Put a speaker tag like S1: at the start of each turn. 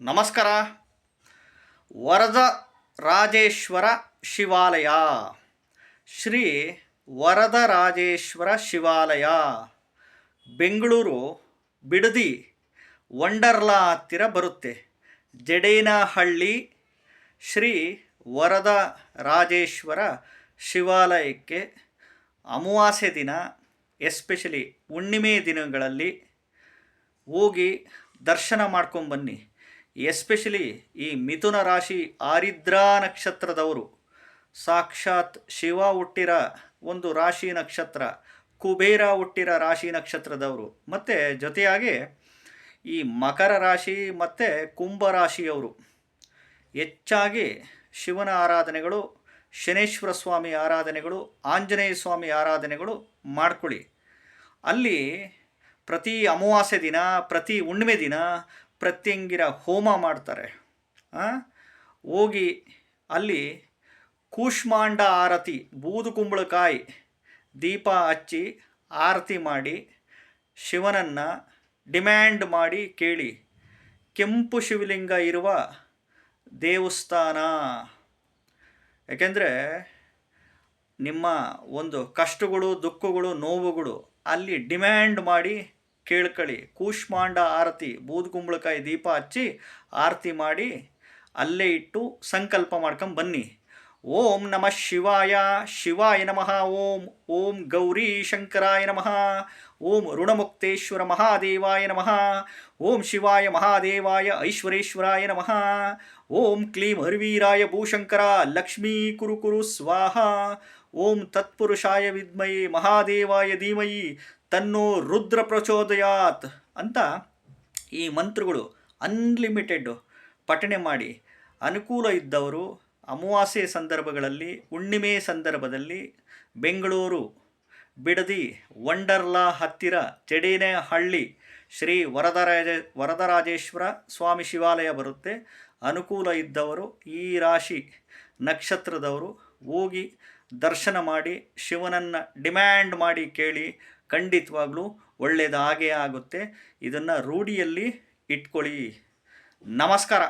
S1: ನಮಸ್ಕಾರ. ವರದ ರಾಜೇಶ್ವರ ಶಿವಾಲಯ. ಶ್ರೀ ವರದ ರಾಜೇಶ್ವರ ಶಿವಾಲಯ. ಬೆಂಗಳೂರು ಬಿಡದಿ ವಂಡರ್ಲಾ ಹತ್ತಿರ ಬರುತ್ತೆ. ಜಡೇನಹಳ್ಳಿ ಶ್ರೀ ವರದ ರಾಜೇಶ್ವರ ಶಿವಾಲಯಕ್ಕೆ ಅಮಾವಾಸ್ಯೆ ದಿನ ಎಸ್ಪೆಷಲಿ ಹುಣ್ಣಿಮೆ ದಿನಗಳಲ್ಲಿ ಹೋಗಿ ದರ್ಶನ ಮಾಡ್ಕೊಂಬನ್ನಿ ಎಸ್ಪೆಷಲಿ ಈ ಮಿಥುನ ರಾಶಿ ಆರಿದ್ರಾ ನಕ್ಷತ್ರದವರು, ಸಾಕ್ಷಾತ್ ಶಿವ ಹುಟ್ಟಿರ ಒಂದು ರಾಶಿ ನಕ್ಷತ್ರ, ಕುಬೇರ ಹುಟ್ಟಿರ ರಾಶಿ ನಕ್ಷತ್ರದವರು. ಮತ್ತು ಜೊತೆಯಾಗಿ ಈ ಮಕರ ರಾಶಿ ಮತ್ತು ಕುಂಭ ರಾಶಿಯವರು. ಹೆಚ್ಚಾಗಿ ಶಿವನ ಆರಾಧನೆಗಳು, ಶನೇಶ್ವರ ಸ್ವಾಮಿ ಆರಾಧನೆಗಳು, ಆಂಜನೇಯ ಸ್ವಾಮಿ ಆರಾಧನೆಗಳು ಮಾಡ್ಕೊಳ್ಳಿ. ಅಲ್ಲಿ ಪ್ರತಿ ಅಮಾವಾಸ್ಯೆ ದಿನ, ಪ್ರತಿ ಹುಣ್ಣಿಮೆ ದಿನ ಪ್ರತ್ಯಂಗಿರ ಹೋಮ ಮಾಡ್ತಾರೆ? ಹೋಗಿ ಅಲ್ಲಿ ಕೂಷ್ಮಾಂಡ ಆರತಿ, ಬೂದು ಕುಂಬಳಕಾಯಿ ದೀಪ ಹಚ್ಚಿ ಆರತಿ ಮಾಡಿ ಶಿವನನ್ನು ಡಿಮ್ಯಾಂಡ್ ಮಾಡಿ ಕೇಳಿ, ಕೆಂಪು ಶಿವಲಿಂಗ ಇರುವ ದೇವಸ್ಥಾನ ಯಾಕೆಂದರೆ ನಿಮ್ಮ ಒಂದು ಕಷ್ಟಗಳು, ದುಃಖಗಳು, ನೋವುಗಳು ಅಲ್ಲಿ ಡಿಮ್ಯಾಂಡ್ ಮಾಡಿ ಕೇಳ್ಕೊಳ್ಳಿ ಕೂಷ್ಮಾಂಡ ಆರತಿ ಬೂದು ಕುಂಬಳಕಾಯಿ ದೀಪ ಹಚ್ಚಿ ಆರತಿ ಮಾಡಿ ಅಲ್ಲೇ ಇಟ್ಟು ಸಂಕಲ್ಪ ಮಾಡ್ಕೊಂಡು ಬನ್ನಿ. ಓಂ ನಮಃ ಶಿವಾಯ ಶಿವಾಯ ನಮಃ, ಓಂ ಓಂ ಗೌರಿ ಶಂಕರಾಯ ನಮಃ, ಓಂ ಋಣಮುಕ್ತೇಶ್ವರ ಮಹಾದೇವಾಯ ನಮಃ, ಓಂ ಶಿವಾಯ ಮಹಾದೇವಾಯ ಐಶ್ವರೇಶ್ವರಾಯ ನಮಃ, ಓಂ ಕ್ಲೀಂ ಹರಿವೀರಾಯ ಭೂಶಂಕರ ಲಕ್ಷ್ಮೀ ಕುರು ಕುರು ಸ್ವಾಹ, ಓಂ ತತ್ಪುರುಷಾಯ ವಿದ್ಮಯಿ ಮಹಾದೇವಾಯ ಧೀಮಯಿ ತನ್ನೋ ರುದ್ರ ಪ್ರಚೋದಯಾತ್ ಅಂತ ಈ ಮಂತ್ರಗಳು ಅನ್ಲಿಮಿಟೆಡ್ ಪಠಣೆ ಮಾಡಿ ಅನುಕೂಲ ಇದ್ದವರು ಅಮಾವಾಸ್ಯೆ ಸಂದರ್ಭಗಳಲ್ಲಿ, ಹುಣ್ಣಿಮೆ ಸಂದರ್ಭದಲ್ಲಿ ಬೆಂಗಳೂರು ಬಿಡದಿ ವಂಡರ್ಲಾ ಹತ್ತಿರ ಜಡೇನಹಳ್ಳಿ ಶ್ರೀ ವರದರಾಜ, ವರದರಾಜೇಶ್ವರ ಸ್ವಾಮಿ ಶಿವಾಲಯ ಬರುತ್ತೆ. ಅನುಕೂಲ ಇದ್ದವರು ಈ ರಾಶಿ ನಕ್ಷತ್ರದವರು ಹೋಗಿ ದರ್ಶನ ಮಾಡಿ, ಶಿವನನ್ನು ಡಿಮ್ಯಾಂಡ್ ಮಾಡಿ ಕೇಳಿ ಖಂಡಿತವಾಗ್ಲೂ ಒಳ್ಳೆಯದಾಗೇ ಆಗುತ್ತೆ. ಇದನ್ನು ರೂಢಿಯಲ್ಲಿ ಇಟ್ಕೊಳ್ಳಿ. ನಮಸ್ಕಾರ.